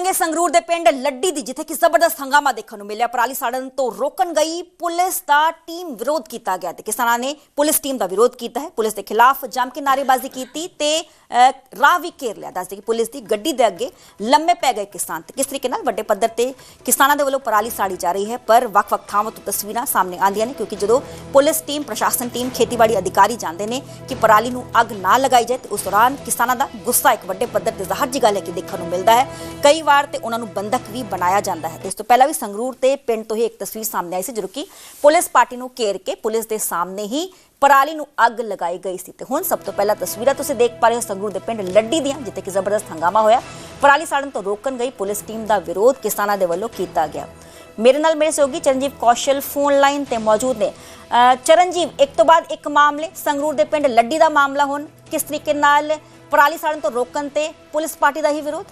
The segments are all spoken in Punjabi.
ਕਰਾਂਗੇ ਸੰਗਰੂਰ ਦੇ ਪਿੰਡ ਲੱਡੀ ਦੀ, ਜਿੱਥੇ ਕਿ ਜ਼ਬਰਦਸਤ ਹੰਗਾਮਾ ਦੇਖਣ ਨੂੰ ਮਿਲਿਆ। ਪਰਾਲੀ ਸਾੜਨ ਤੋਂ ਰੋਕਣ ਗਈ ਪੁਲਿਸ ਦਾ ਟੀਮ ਵਿਰੋਧ ਕੀਤਾ ਗਿਆ ਤੇ ਕਿਸਾਨਾਂ ਨੇ ਪੁਲਿਸ ਟੀਮ ਦਾ ਵਿਰੋਧ ਕੀਤਾ ਹੈ। ਪੁਲਿਸ ਦੇ ਖਿਲਾਫ ਜੰਮ ਕੇ ਨਾਅਰੇਬਾਜ਼ੀ ਕੀਤੀ ਤੇ ਰਾਹ ਵੀ ਘੇਰ ਲਿਆ। ਦੱਸਦੇ ਕਿ ਪੁਲਿਸ ਦੀ ਗੱਡੀ ਦੇ ਅੱਗੇ ਲੰਮੇ ਪੈ ਗਏ ਕਿਸਾਨ। ਤੇ ਕਿਸ ਤਰੀਕੇ ਨਾਲ ਵੱਡੇ ਪੱਧਰ ਤੇ ਕਿਸਾਨਾਂ ਦੇ ਵੱਲੋਂ ਪਰਾਲੀ ਸਾੜੀ ਜਾ ਰਹੀ ਹੈ, ਪਰ ਵੱਖ-ਵੱਖ ਥਾਵਾਂ ਤੋਂ ਤਸਵੀਰਾਂ ਸਾਹਮਣੇ ਆਉਂਦੀਆਂ ਨੇ, ਕਿਉਂਕਿ ਜਦੋਂ ਪੁਲਿਸ ਟੀਮ, ਪ੍ਰਸ਼ਾਸਨ ਟੀਮ, ਖੇਤੀਬਾੜੀ ਅਧਿਕਾਰੀ ਜਾਂਦੇ ਨੇ ਕਿ ਪਰਾਲੀ ਨੂੰ ਅੱਗ ਨਾ ਲਗਾਈ ਜਾਏ, ਤੇ ਉਸ ਦੌਰਾਨ ਕਿਸਾਨਾਂ ਦਾ ਗੁੱਸਾ ਇੱਕ ਵੱਡੇ ਪੱਧਰ ਤੇ ਜ਼ਾਹਰ ਜੀ ਗੱਲ ਹੈ ਕਿ ਦੇਖਣ ਨੂੰ ਮਿਲਦਾ ਹੈ। ਕਈ ਵਾਰ ਤੇ ਉਹਨਾਂ ਨੂੰ ਬੰਦਕ ਵੀ ਬਣਾਇਆ ਜਾਂਦਾ ਹੈ। ਤੇ ਇਸ ਤੋਂ ਪਹਿਲਾਂ ਵੀ ਸੰਗਰੂਰ ਤੇ ਪਿੰਡ ਤੋਂ ਹੀ ਇੱਕ ਤਸਵੀਰ ਸਾਹਮਣੇ ਆਈ ਸੀ, ਜਦੋਂ ਕਿ ਪੁਲਿਸ ਪਾਰਟੀ ਨੂੰ ਘੇਰ ਕੇ ਪੁਲਿਸ ਦੇ ਸਾਹਮਣੇ ਹੀ ਪਰਾਲੀ ਨੂੰ ਅੱਗ ਲਗਾਈ ਗਈ ਸੀ। ਤੇ ਹੁਣ ਸਭ ਤੋਂ ਪਹਿਲਾਂ ਤਸਵੀਰਾਂ ਤੁਸੀਂ ਦੇਖ ਪਾ ਰਹੇ ਹੋ ਸੰਗਰੂਰ ਦੇ ਪਿੰਡ ਲੱਡੀ ਦੀਆਂ, ਜਿੱਥੇ ਕਿ ਜ਼ਬਰਦਸਤ ਹੰਗਾਮਾ ਹੋਇਆ। ਪਰਾਲੀ ਸਾੜਨ ਤੋਂ ਰੋਕਣ ਗਈ ਪੁਲਿਸ ਟੀਮ ਦਾ ਵਿਰੋਧ ਕਿਸਾਨਾਂ ਦੇ ਵੱਲੋਂ ਕੀਤਾ ਗਿਆ। ਮੇਰੇ ਨਾਲ ਮੇਰੇ ਸਹਿਯੋਗੀ ਚਰਨਜੀਤ ਕੌਸ਼ਲ ਫੋਨ ਲਾਈਨ ਤੇ ਮੌਜੂਦ ਨੇ। ਅਹ ਚਰਨਜੀਤ ਇੱਕ ਤੋਂ ਬਾਅਦ ਇੱਕ ਮਾਮਲੇ, ਸੰਗਰੂਰ ਦੇ ਪਿੰਡ ਲੱਡੀ ਦਾ ਮਾਮਲਾ ਹੁਣ ਕਿਸ ਤਰੀਕੇ ਨਾਲ ਪਰਾਲੀ ਸਾੜਨ ਤੋਂ ਰੋਕਣ ਤੇ ਪੁਲਿਸ ਪਾਰਟੀ ਦਾ ਹੀ ਵਿਰੋਧ?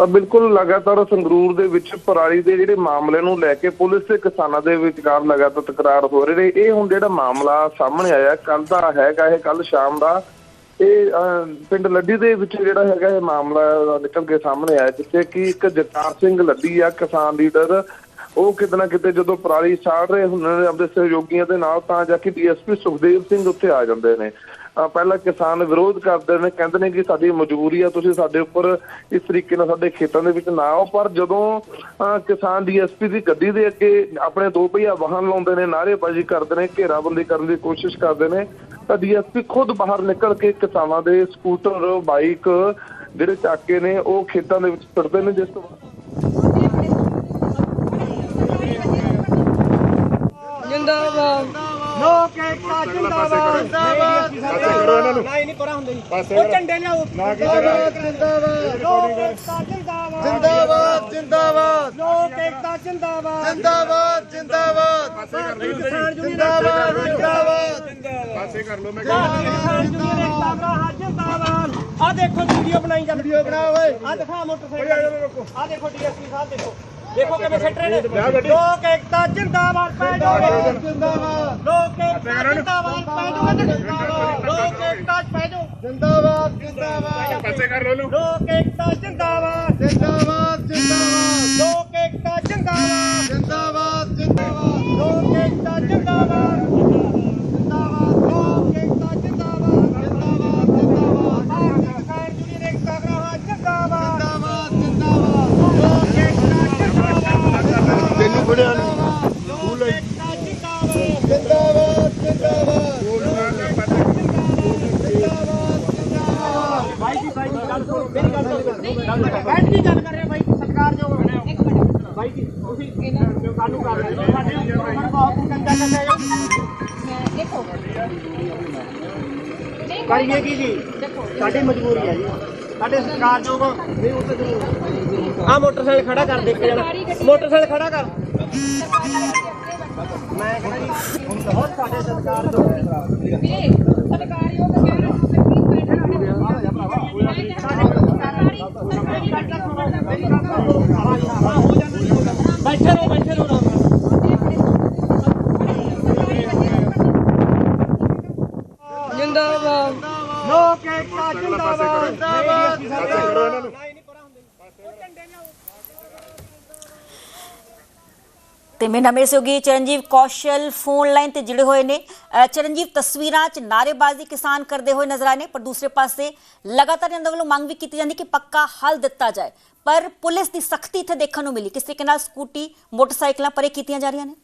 ਤਾਂ ਬਿਲਕੁਲ ਲਗਾਤਾਰ ਸੰਗਰੂਰ ਦੇ ਵਿੱਚ ਪਰਾਲੀ ਦੇ ਜਿਹੜੇ ਮਾਮਲੇ ਨੂੰ ਲੈ ਕੇ ਪੁਲਿਸ ਤੇ ਕਿਸਾਨਾਂ ਦੇ ਵਿਚਕਾਰ ਲਗਾਤਾਰ ਤਕਰਾਰ ਹੋ ਰਹੇ ਨੇ। ਇਹ ਹੁਣ ਜਿਹੜਾ ਮਾਮਲਾ ਸਾਹਮਣੇ ਆਇਆ ਕੱਲ ਦਾ ਹੈਗਾ ਇਹ ਕੱਲ ਸ਼ਾਮ ਦਾ। ਇਹ ਪਿੰਡ ਲੱਡੀ ਦੇ ਵਿੱਚ ਜਿਹੜਾ ਹੈਗਾ ਇਹ ਮਾਮਲਾ ਨਿਕਲ ਕੇ ਸਾਹਮਣੇ ਆਇਆ, ਜਿੱਥੇ ਕਿ ਇੱਕ ਜਗਤਾਰ ਸਿੰਘ ਲੱਡੀ ਆ, ਕਿਸਾਨ ਲੀਡਰ। ਉਹ ਕਿਤੇ ਨਾ ਕਿਤੇ ਜਦੋਂ ਪਰਾਲੀ ਸਾੜ ਰਹੇ ਹੁੰਦੇ ਨੇ, ਆਪਣੇ ਸਹਿਯੋਗੀਆਂ ਦੇ ਨਾਲ ਤਾਂ ਜਾ ਕੇ ਡੀਐਸਪੀ ਸੁਖਦੇਵ ਸਿੰਘ ਉੱਥੇ ਆ ਜਾਂਦੇ ਨੇ। ਪਹਿਲਾਂ ਕਿਸਾਨ ਵਿਰੋਧ ਕਰਦੇ ਨੇ, ਕਹਿੰਦੇ ਨੇ ਕਿ ਸਾਡੀ ਮਜਬੂਰੀ ਆ, ਤੁਸੀਂ ਸਾਡੇ ਉੱਪਰ ਇਸ ਤਰੀਕੇ ਨਾਲ ਸਾਡੇ ਖੇਤਾਂ ਦੇ ਵਿੱਚ ਨਾ ਆਓ। ਪਰ ਜਦੋਂ ਕਿਸਾਨ ਡੀਐਸਪੀ ਦੀ ਗੱਡੀ ਦੇ ਅੱਗੇ ਆਪਣੇ ਦੋ ਪਹੀਆ ਵਾਹਨ ਲਾਉਂਦੇ ਨੇ, ਨਾਅਰੇਬਾਜ਼ੀ ਕਰਦੇ ਨੇ, ਘੇਰਾਬੰਦੀ ਕਰਨ ਦੀ ਕੋਸ਼ਿਸ਼ ਕਰਦੇ ਨੇ, ਤਾਂ ਡੀਐਸਪੀ ਖੁਦ ਬਾਹਰ ਨਿਕਲ ਕੇ ਕਿਸਾਨਾਂ ਦੇ ਸਕੂਟਰ, ਬਾਈਕ ਜਿਹੜੇ ਚਾਕੇ ਨੇ, ਉਹ ਖੇਤਾਂ ਦੇ ਵਿੱਚ ਸੁੱਟਦੇ ਨੇ, ਜਿਸ ਤੋਂ ਬਾਅਦ ਜਿੰਦਾਬਾਦ। ਲੋਕ ਏਕਤਾ ਜਿੰਦਾਬਾਦ ਜਿੰਦਾਬਾਦ। ਕਰੋ ਇਹਨਾਂ ਨੂੰ। ਨਹੀਂ ਨਹੀਂ ਪਰਾਂ ਹੁੰਦੇ ਜੀ। ਪਾਸੇ ਉਹ ਕਰੋ। ਝੰਡੇ ਲਿਆਓ। ਨਾ ਕੀ ਜਿੰਦਾਬਾਦ ਜਿੰਦਾਬਾਦ ਲੋਕ ਏਕਤਾ ਜਿੰਦਾਬਾਦ। ਜਿੰਦਾਬਾਦ ਜਿੰਦਾਬਾਦ। ਲੋਕ ਏਕਤਾ ਜਿੰਦਾਬਾਦ। ਜਿੰਦਾਬਾਦ ਜਿੰਦਾਬਾਦ। ਕਿਸਾਨ ਯੂਨੀਅਨ ਜਿੰਦਾਬਾਦ ਜਿੰਦਾਬਾਦ। ਪਾਸੇ ਕਰ ਲਓ ਮੈਂ ਭਰਾ ਜਿੰਦਾਬਾਦ। ਆ ਦੇਖੋ ਵੀਡੀਓ ਬਣਾਈ ਜਾਂਦੀ। ਵੀਡੀਓ ਬਣਾ ਓਏ। ਆ ਦਿਖਾ ਮੋਟਰਸਾਈਕਲ। ਆ ਦੇਖੋ ਡੀਐਸਪੀ ਸਾਹਿਬ ਦੇਖੋ। ਦੇਖੋ ਕਿਵੇਂ ਸਿੱਟ ਰਹੇ ਨੇ ਲੋਕ ਏਕਤਾ ਜਿੰਦਾਬਾਦ ਪੈ ਜਾਓ ਜਿੰਦਾਬਾਦ। ਲੋਕ ਏਕਤਾ ਜਿੰਦਾਬਾਦ ਲੋਕ ਏਕਤਾ ਚ ਪੈ ਜਾਓ ਜਿੰਦਾਬਾਦ ਜਿੰਦਾਬਾਦ। ਪਾਸੇ ਕਰ ਲਓ ਲੋਕ ਏਕਤਾ ਜਿੰਦਾਬਾਦ। ਜਿੰਦਾਬਾਦ ਜਿੰਦਾਬਾਦ। ਲੋਕ ਏਕਤਾ ਜਿੰਦਾਬਾਦ ਜਿੰਦਾਬਾਦ ਜਿੰਦਾਬਾਦ ਲੋਕ ਏਕਤਾ ਜਿੰਦਾਬਾਦ ਜਿੰਦਾਬਾਦ ਲੋਕ ਏਕਤਾ ਜਿੰਦਾਬਾਦ ਜਿੰਦਾਬਾਦ ਜਿੰਦਾਬਾਦ ਭਾਰਤੀ ਕਿਸਾਨ ਯੂਨੀਅਨ ਏਕਤਾ ਗ੍ਰਾਹਾਂ ਜਿੰਦਾਬਾਦ ਜਿੰਦਾਬਾਦ ਜਿੰਦਾਬਾਦ ਲੋਕ ਏਕਤਾ ਜਿੰਦਾਬਾਦ ਤੈਨੂੰ ਫੜਿਆ ਨੂੰ ਲੋਕ ਏਕਤਾ ਜਿੰਦਾਬਾਦ ਜਿੰਦਾਬਾਦ ਜਿੰਦਾਬਾਦ ਭਾਈ ਜੀ ਭਾਈ ਜੀ ਗੱਲ ਸੁਣੋ ਮੇਰੀ ਗੱਲ ਸੁਣੋ ਬੈਠ ਕੇ ਗੱਲ ਕਰ ਰਹੇ ਭਾਈ ਸਰਕਾਰ ਜੋ ਇੱਕ ਮਿੰਟ ਭਾਈ ਜੀ ਤੁਸੀਂ ਇਹਨਾਂ ਸਾਨੂੰ ਕਰ ਰਹੇ ਹੋ ਸਾਡੇ ਉੱਪਰ ਬਹੁਤ ਗੰਦਾ ਕਰ ਰਹੇ ਹੋ ਕਰੀਏ ਕੀ ਜੀ ਸਾਡੀ ਮਜਬੂਰੀ ਹੈ ਜੀ ਸਾਡੇ ਸਰਕਾਰ ਜੋ ਨਹੀਂ ਉੱਤੇ ਜ਼ਰੂਰ ਆ ਮੋਟਰਸਾਈਕਲ ਖੜਾ ਕਰ ਦੇ ਕੇ ਜਾਣਾ ਮੋਟਰਸਾਈਕਲ ਖੜਾ ਕਰ ਮੈਂ ਕਹਿੰਦਾ ਜੀ ਹੁਣ ਬਹੁਤ ਸਾਡੇ ਸਰਕਾਰ ਜੋ ਬੈਠੇ ਲੋਕ ਏਕਤਾ ਜਿੰਦਾਬਾਦ ਜਿੰਦਾਬਾਦ ਪਾਸੇ ਕਰੋ ਇਹਨਾਂ ਨੂੰ। ਤੇ ਮੇਰੇ ਨਾਲ ਮੇਰੇ ਸਹਿਯੋਗੀ ਚਰਨਜੀਤ ਕੌਸ਼ਲ ਫੋਨ ਲਾਈਨ ਤੇ ਜੁੜੇ ਹੋਏ ਨੇ। ਅਹ ਚਰਨਜੀਤ ਤਸਵੀਰਾਂ 'ਚ ਨਾਅਰੇਬਾਜ਼ੀ ਕਿਸਾਨ ਕਰਦੇ ਹੋਏ ਨਜ਼ਰ ਆਏ ਨੇ ਪਰ ਦੂਸਰੇ ਪਾਸੇ ਲਗਾਤਾਰ ਇਹਨਾਂ ਦੇ ਵੱਲੋਂ ਮੰਗ ਵੀ ਕੀਤੀ ਜਾਂਦੀ ਕਿ ਪੱਕਾ ਹੱਲ ਦਿੱਤਾ ਜਾਏ। ਪਰ ਪੁਲਿਸ ਦੀ ਸਖਤੀ ਇੱਥੇ ਦੇਖਣ ਨੂੰ ਮਿਲੀ। ਕਿਸ ਤਰੀਕੇ ਨਾਲ ਸਕੂਟੀ ਮੋਟਰਸਾਈਕਲਾਂ ਪਰੇ ਕੀਤੀਆਂ ਜਾ ਰਹੀਆਂ ਨੇ?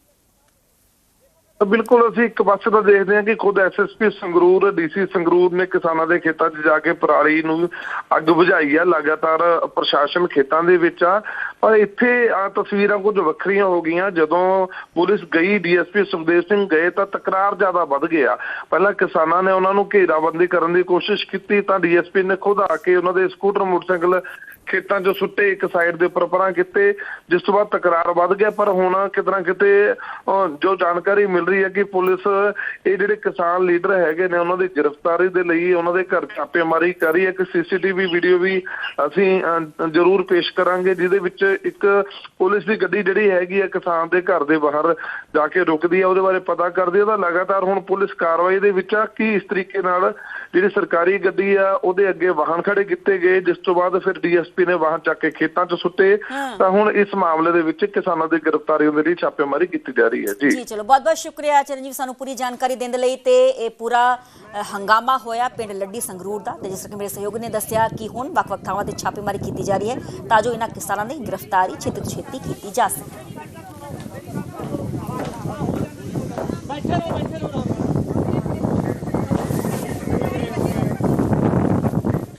ਬਿਲਕੁਲ ਅਸੀਂ ਇੱਕ ਪਾਸੇ ਤਾਂ ਦੇਖਦੇ ਹਾਂ ਕਿ ਖੁਦ ਐਸਐਸਪੀ ਸੰਗਰੂਰ ਡੀਸੀ ਸੰਗਰੂਰ ਨੇ ਕਿਸਾਨਾਂ ਦੇ ਖੇਤਾਂ 'ਚ ਜਾ ਕੇ ਪਰਾਲੀ ਨੂੰ ਅੱਗ ਬੁਝਾਈ ਆ, ਲਗਾਤਾਰ ਪ੍ਰਸ਼ਾਸਨ ਖੇਤਾਂ ਦੇ ਵਿੱਚ ਆ। ਪਰ ਇੱਥੇ ਆ ਤਸਵੀਰਾਂ ਕੁਝ ਵੱਖਰੀਆਂ ਹੋ ਗਈਆਂ। ਜਦੋਂ ਪੁਲਿਸ ਗਈ ਡੀਐਸਪੀ ਸੁਖਦੇਵ ਸਿੰਘ ਗਏ ਤਾਂ ਤਕਰਾਰ ਜ਼ਿਆਦਾ ਵੱਧ ਗਿਆ। ਪਹਿਲਾਂ ਕਿਸਾਨਾਂ ਨੇ ਉਹਨਾਂ ਨੂੰ ਘੇਰਾਬੰਦੀ ਕਰਨ ਦੀ ਕੋਸ਼ਿਸ਼ ਕੀਤੀ, ਤਾਂ ਡੀਐਸਪੀ ਨੇ ਖੁਦ ਆ ਕੇ ਉਹਨਾਂ ਦੇ ਸਕੂਟਰ, ਮੋਟਰਸਾਈਕਲ ਖੇਤਾਂ 'ਚੋਂ ਸੁੱਟੇ, ਇੱਕ ਸਾਈਡ ਦੇ ਉੱਪਰ ਪਰਾਂ ਕੀਤੇ, ਜਿਸ ਤੋਂ ਬਾਅਦ ਤਕਰਾਰ ਵੱਧ ਗਿਆ, ਪਰ ਹੁਣ ਕਿਤਨਾ ਕਿਤੇ ਜੋ ਜਾਣਕਾਰੀ ਮਿਲ ਰਹੀ ਹੈ ਕਿ ਪੁਲਿਸ, ਇਹ ਜਿਹੜੇ ਕਿਸਾਨ ਲੀਡਰ ਹੈਗੇ ਨੇ, ਉਹਨਾਂ ਦੀ ਗ੍ਰਿਫਤਾਰੀ ਦੇ ਲਈ ਉਹਨਾਂ ਦੇ ਘਰ ਛਾਪੇਮਾਰੀ ਕਰ ਰਹੀ ਹੈ। ਕਿ ਸੀਸੀਟੀਵੀ ਵੀਡੀਓ ਵੀ ਅਸੀਂ ਜ਼ਰੂਰ ਪੇਸ਼ ਕਰਾਂਗੇ, ਜਿਹਦੇ ਵਿੱਚ ਇੱਕ ਪੁਲਿਸ ਦੀ ਗੱਡੀ ਜਿਹੜੀ ਹੈਗੀ ਹੈ, ਕਿਸਾਨ ਦੇ ਘਰ ਦੇ ਬਾਹਰ ਜਾ ਕੇ ਰੁਕਦੀ ਹੈ, ਉਹਦੇ ਬਾਰੇ ਪਤਾ ਕਰਦੀ ਹੈ। ਤਾਂ ਲਗਾਤਾਰ ਹੁਣ ਪੁਲਿਸ ਕਾਰਵਾਈ ਦੇ ਵਿੱਚ ਆ, ਕਿ ਇਸ ਤਰੀਕੇ ਨਾਲ ਜਿਹੜੀ ਸਰਕਾਰੀ ਗੱਡੀ ਆ, ਉਹਦੇ ਅੱਗੇ ਵਾਹਨ ਖੜੇ ਕੀਤੇ ਗਏ, ਜਿਸ ਤੋਂ ਬਾਅਦ ਫਿਰ ਡੀਐਸਪੀ ਐਸਐਸਪੀ ਨੇ ਵਾਹਨ ਚੱਕ ਕੇ ਖੇਤਾਂ 'ਚ ਸੁੱਟੇ। ਤਾਂ ਹੁਣ ਇਸ ਮਾਮਲੇ ਦੇ ਵਿੱਚ ਕਿਸਾਨਾਂ ਦੀ ਗ੍ਰਿਫਤਾਰੀ ਦੇ ਲਈ ਛਾਪੇਮਾਰੀ ਕੀਤੀ ਜਾ ਰਹੀ ਹੈ। ਜੀ। ਜੀ ਚਲੋ ਬਹੁਤ ਬਹੁਤ ਸ਼ੁਕਰੀਆ ਚਰਨ ਸਾਨੂੰ ਪੂਰੀ ਜਾਣਕਾਰੀ ਦੇਣ ਦੇ ਲਈ ਤੇ ਇਹ ਪੂਰਾ ਹੰਗਾਮਾ ਹੋਇਆ ਪਿੰਡ ਲੱਡੀ ਸੰਗਰੂਰ ਦਾ ਤੇ ਜਿਸ ਤਰ੍ਹਾਂ ਮੇਰੇ ਸਹਿਯੋਗ ਨੇ ਦੱਸਿਆ ਕਿ ਹੁਣ ਵੱਖ-ਵੱਖ ਥਾਵਾਂ ਤੇ ਛਾਪੇਮਾਰੀ ਕੀਤੀ ਜਾ ਰਹੀ ਹੈ ਤਾਂ ਜੋ ਇਹਨਾਂ ਕਿਸਾਨਾਂ ਦੀ ਗ੍ਰਿਫਤਾਰੀ ਛੇਤੀ ਛੇਤੀ ਕੀਤੀ ਜਾ ਸਕੇ। ਬੈਠੇ ਰਹੋ ਬੈਠੇ ਰਹੋ